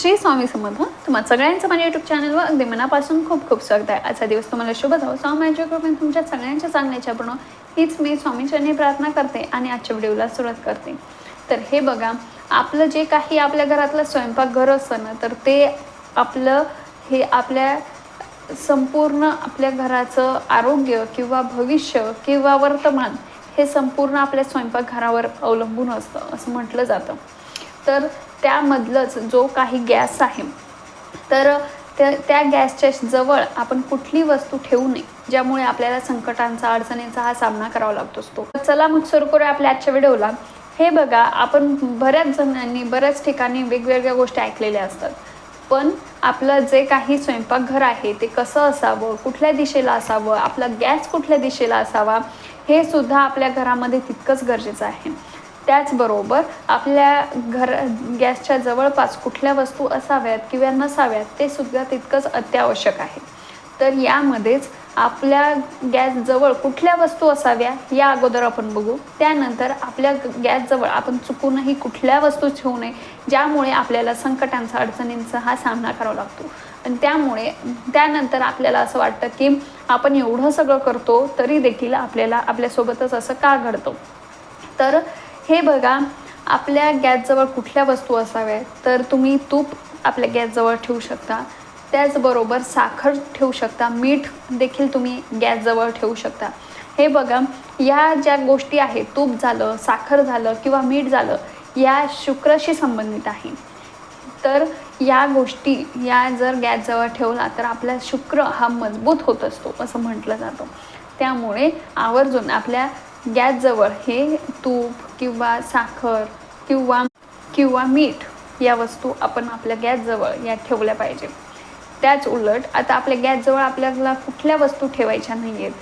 श्री स्वामी समर्थ. तुम्हाला सगळ्यांचं माझ्या युट्यूब चॅनलवर अगदी मनापासून खूप खूप स्वागत आहे. आजचा दिवस तुम्हाला शुभ जाऊ स्वामीच्या कृपेने तुमच्या सगळ्यांच्या चांगल्याच्या पूर्ण हीच मी स्वामीचरणी प्रार्थना करते आणि आजच्या व्हिडिओला सुरुवात करते. तर हे बघा आपलं जे काही आपल्या घरातलं स्वयंपाकघर असतं ना तर ते आपलं हे आपल्या संपूर्ण आपल्या घराचं आरोग्य किंवा भविष्य किंवा वर्तमान हे संपूर्ण आपल्या स्वयंपाकघरावर अवलंबून असतं असं म्हटलं जातं. तर त्यामधलंच जो काही गॅस आहे तर त्या त्या गॅसच्या जवळ आपण कुठली वस्तू ठेवू नये ज्यामुळे आपल्याला संकटांचा अडचणींचा हा सामना करावा लागतो असतो. चला मग सुरू करूया आपल्या आजच्या व्हिडिओला. हे बघा आपण बऱ्याच जणांनी बऱ्याच ठिकाणी वेगवेगळ्या गोष्टी ऐकलेल्या असतात. पण आपलं जे काही स्वयंपाकघर आहे ते कसं असावं कुठल्या दिशेला असावं आपला गॅस कुठल्या दिशेला असावा हे सुद्धा आपल्या घरामध्ये तितकंच गरजेचं आहे. त्याचबरोबर आपल्या घर गॅसच्या जवळपास कुठल्या वस्तू असाव्यात किंवा नसाव्यात ते सुद्धा तितकंच अत्यावश्यक आहे. तर यामध्येच आपल्या गॅसजवळ कुठल्या वस्तू असाव्या या अगोदर आपण बघू. त्यानंतर आपल्या गॅसजवळ आपण चुकूनही कुठल्या वस्तू ठेवू नये ज्यामुळे आपल्याला संकटांचा अडचणींचा हा सामना करावा लागतो. आणि त्यामुळे त्यानंतर आपल्याला असं वाटतं की आपण एवढं सगळं करतो तरी देखील आपल्याला आपल्यासोबतच असं का घडतं? तर हे बघा आपल्या गॅसजवळ कुठल्या वस्तू असाव्यात? तर तुम्ही तूप आपल्या गॅसजवळ ठेवू शकता. त्याचबरोबर साखर ठेवू शकता. मीठ देखील तुम्ही गॅसजवळ ठेवू शकता. हे बघा या ज्या गोष्टी आहेत तूप झालं साखर झालं किंवा मीठ झालं या शुक्रशी संबंधित आहे. तर या गोष्टी या जर गॅसजवळ ठेवला तर आपला शुक्र हा मजबूत होत असतो असं म्हटलं जातं. त्यामुळे आवर्जून आपल्या गॅसजवळ हे तूप किंवा साखर किंवा किंवा मीठ या वस्तू आपण आपल्या गॅसजवळ या ठेवल्या पाहिजे. त्याच उलट आता आपल्या गॅसजवळ आपल्याला कुठल्या वस्तू ठेवायच्या नाही आहेत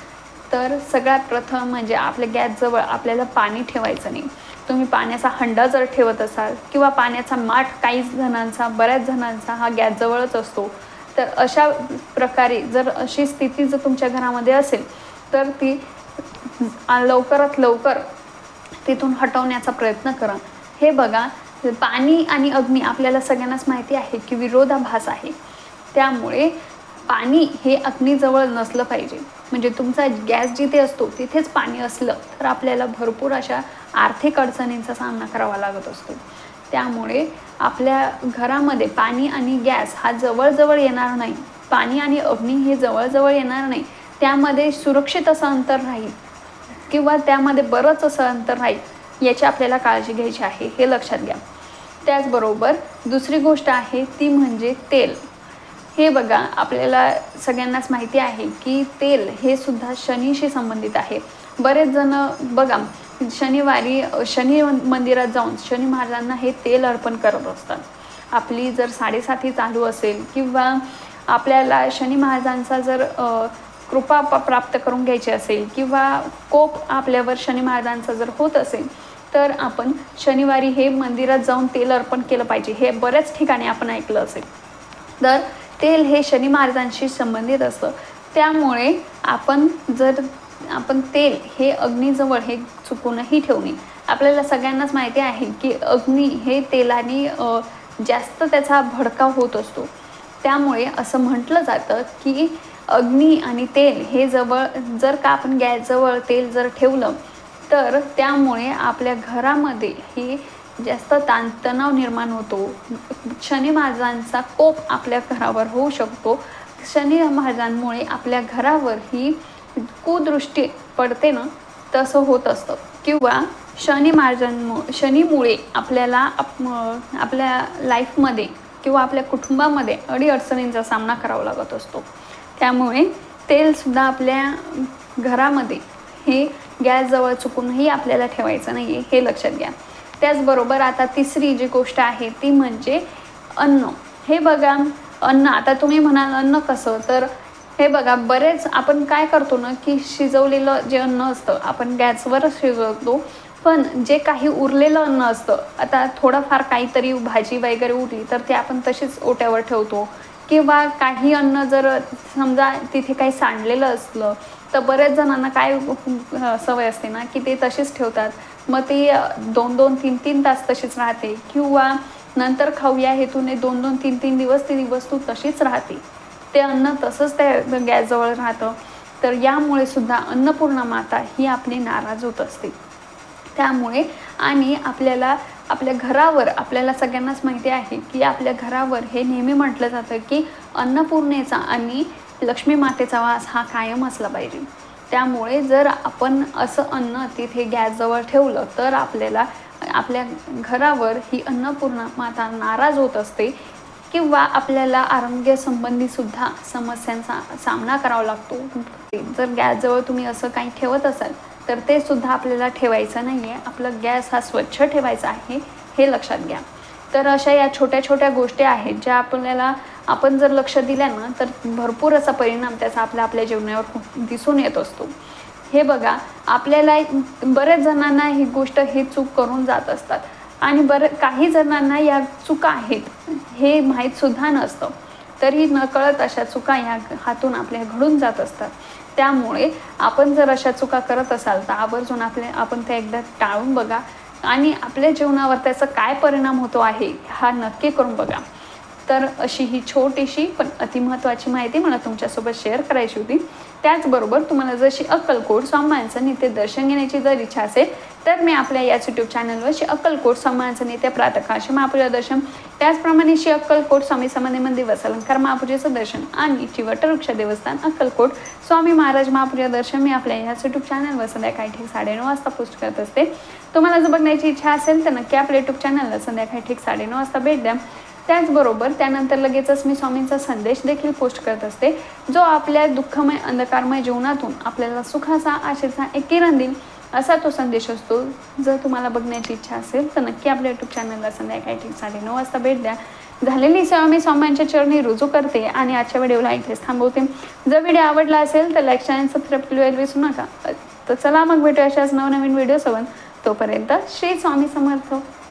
तर सगळ्यात प्रथम म्हणजे आपल्या गॅसजवळ आपल्याला पाणी ठेवायचं नाही. तुम्ही पाण्याचा हंडा जर ठेवत असाल किंवा पाण्याचा माठ काही जणांचा बऱ्याच जणांचा हा गॅसजवळच असतो. तर अशा प्रकारे जर अशी स्थिती जर तुमच्या घरामध्ये असेल तर ती लवकरात लवकर तिथून हटवण्याचा प्रयत्न करा. हे बघा पाणी आणि अग्नी आपल्याला सगळ्यांनाच माहिती आहे की विरोधाभास आहे. त्यामुळे पाणी हे अग्नीजवळ नसलं पाहिजे. म्हणजे तुमचा गॅस जिथे असतो तिथेच पाणी असलं तर आपल्याला भरपूर अशा आर्थिक अडचणींचा सामना करावा लागत असतो. त्यामुळे आपल्या घरामध्ये पाणी आणि गॅस हा जवळजवळ येणार नाही. पाणी आणि अग्नी हे जवळजवळ येणार नाही. त्यामध्ये सुरक्षित असं अंतर राहील. किंवा त्यामध्ये बरंच असं अंतर राहील याची आपल्याला काळजी घ्यायची आहे हे लक्षात घ्या. त्याचबरोबर दुसरी गोष्ट आहे ती म्हणजे तेल. हे बघा आपल्याला सगळ्यांनाच माहिती आहे की तेल हे सुद्धा शनीशी संबंधित आहे. बरेच जण बघा शनिवारी शनी मंदिरात जाऊन शनी महाराजांना हे तेल अर्पण करत असतात. आपली जर साडेसाती चालू असेल किंवा आपल्याला शनी महाराजांचा जर कृपा प्राप्त करून घ्यायची असेल किंवा कोप आपल्यावर शनी महाराजांचा जर होत असेल तर आपण शनिवारी हे मंदिरात जाऊन तेल अर्पण केलं पाहिजे. हे बऱ्याच ठिकाणी आपण ऐकलं असेल. तर तेल हे शनी महाराजांशी संबंधित असतं. त्यामुळे आपण जर आपण तेल हे अग्नीजवळ हे चुकूनही ठेवू नये आपल्याला सगळ्यांनाच माहिती आहे की अग्नी हे तेलाने जास्त त्याचा भडकाव होत असतो. त्यामुळे असं म्हटलं जातं की अग्नी आणि तेल हे जवळ जर का आपण गॅसजवळ तेल जर ठेवलं तर त्यामुळे आपल्या घरामध्ये ही जास्त ताणतणाव निर्माण होतो. शनी महाराजांचा कोप आपल्या घरावर होऊ शकतो. शनी महाराजांमुळे आपल्या घरावर ही कुदृष्टी पडते ना तसं होत असतं. किंवा शनी महाराजांमु शनीमुळे आपल्याला आप आपल्या लाईफमध्ये किंवा आपल्या कुटुंबामध्ये अडीअडचणींचा सामना करावा लागत असतो. त्यामुळे तेलसुद्धा आपल्या घरामध्ये हे गॅसजवळ चुकूनही आपल्याला ठेवायचं नाही आहे हे लक्षात घ्या. त्याचबरोबर आता तिसरी जी गोष्ट आहे ती म्हणजे अन्न. हे बघा अन्न आता तुम्ही म्हणाल अन्न कसं? तर हे बघा बरेच आपण काय करतो ना की शिजवलेलं जे अन्न असतं आपण गॅसवरच शिजवतो. पण जे काही उरलेलं अन्न असतं आता थोडंफार काहीतरी भाजी वगैरे उरली तर ते आपण तशीच ओट्यावर ठेवतो. किंवा काही अन्न जर समजा तिथे काही सांडलेलं असलं तर बऱ्याच जणांना काय सवय असते ना की ते तशीच ठेवतात. मग ती दोन दोन तीन तीन तास तशीच राहते. किंवा नंतर खाऊया हेतूने दोन दोन तीन तीन दिवस ती वस्तू तशीच राहते. ते अन्न तसंच त्या गॅसजवळ राहतं. तर यामुळे सुद्धा अन्नपूर्णा माता ही आपली नाराज होत असते. त्यामुळे आणि आपल्याला आपल्या घरावर आपल्याला सगळ्यांनाच माहिती आहे की आपल्या घरावर हे नेहमी म्हटलं जातं की अन्नपूर्णेचा आणि लक्ष्मी मातेचा वास हा कायम असला पाहिजे. त्यामुळे जर आपण असं अन्न तिथे गॅसजवळ ठेवलं तर आपल्याला आपल्या घरावर ही अन्नपूर्णा माता नाराज होत असते किंवा आपल्याला आरोग्यसंबंधीसुद्धा समस्यांचा सामना करावा लागतो. जर गॅसजवळ तुम्ही असं काही ठेवत असाल तर ते सुद्धा आपल्याला ठेवायचं नाही आहे आपलं गॅस हा स्वच्छ ठेवायचा आहे हे लक्षात घ्या. तर अशा या छोट्या छोट्या गोष्टी आहेत ज्या आपल्याला आपण जर लक्ष दिल्या ना तर भरपूर असा परिणाम त्याचा आपल्या आपल्या जीवनावर दिसून येत असतो. हे बघा आपल्याला बऱ्याच जणांना ही गोष्ट हे चूक करून जात असतात. आणि बरं काही जणांना या चुका आहेत हे माहीतसुद्धा नसतं. तरी नकळत अशा चुका ह्या हातून आपल्या घडून जात असतात. त्यामुळे आपण जर अशा चुका करत असाल तर आवर्जून आपले आपण त्या एकदा टाळून बघा. आणि आपल्या जीवनावर त्याचा काय परिणाम होतो आहे हा नक्की करून बघा. तर अशी ही छोटीशी पण अतिमहत्त्वाची माहिती मला तुमच्यासोबत शेअर करायची होती. त्याचबरोबर तुम्हाला जशी अक्कलकोट स्वामांचं नित्य दर्शन घेण्याची जर इच्छा असेल तर मी आपल्या याच यूट्यूब चॅनलवर अक्कलकोट स्वामांचं नित्य प्रातकाश महापूजा दर्शन त्याचप्रमाणे श्री अक्कलकोट स्वामी समाधी मंदिर वसलंकार महापूजेचं दर्शन आणि श्री वटवृक्ष देवस्थान अक्कलकोट स्वामी महाराज महापूजा दर्शन मी आपल्या ह्याच यूट्यूब चॅनलवर संध्याकाळी ठीक साडेनऊ वाजता पोस्ट करत असते. तुम्हाला जर बघण्याची इच्छा असेल तर नक्की आपल्या यूट्यूब चॅनलला संध्याकाळी ठीक साडेनऊ वाजता भेट द्या. त्याचबरोबर त्यानंतर लगेचच मी स्वामींचा संदेश देखील पोस्ट करत असते. जो आपल्या दुःखमय अंधकारमय जीवनातून आपल्याला सुखाचा आशेचा एक किरण देईल असा तो संदेश असतो. जर तुम्हाला बघण्याची इच्छा असेल तर नक्की आपल्या यूट्यूब चॅनलला संध्याकाळी साडे नऊ वाजता भेट द्या. झालेली सेवा मी स्वामींच्या चरणी रुजू करते आणि आजच्या व्हिडिओला इथेच थांबवते. जर व्हिडिओ आवडला असेल तर लाईक चॅनल सबस्क्राईब केलं विसरू नका. तर चला मग भेटू अशाच नवनवीन व्हिडिओसोबत. तोपर्यंत श्री स्वामी समर्थ.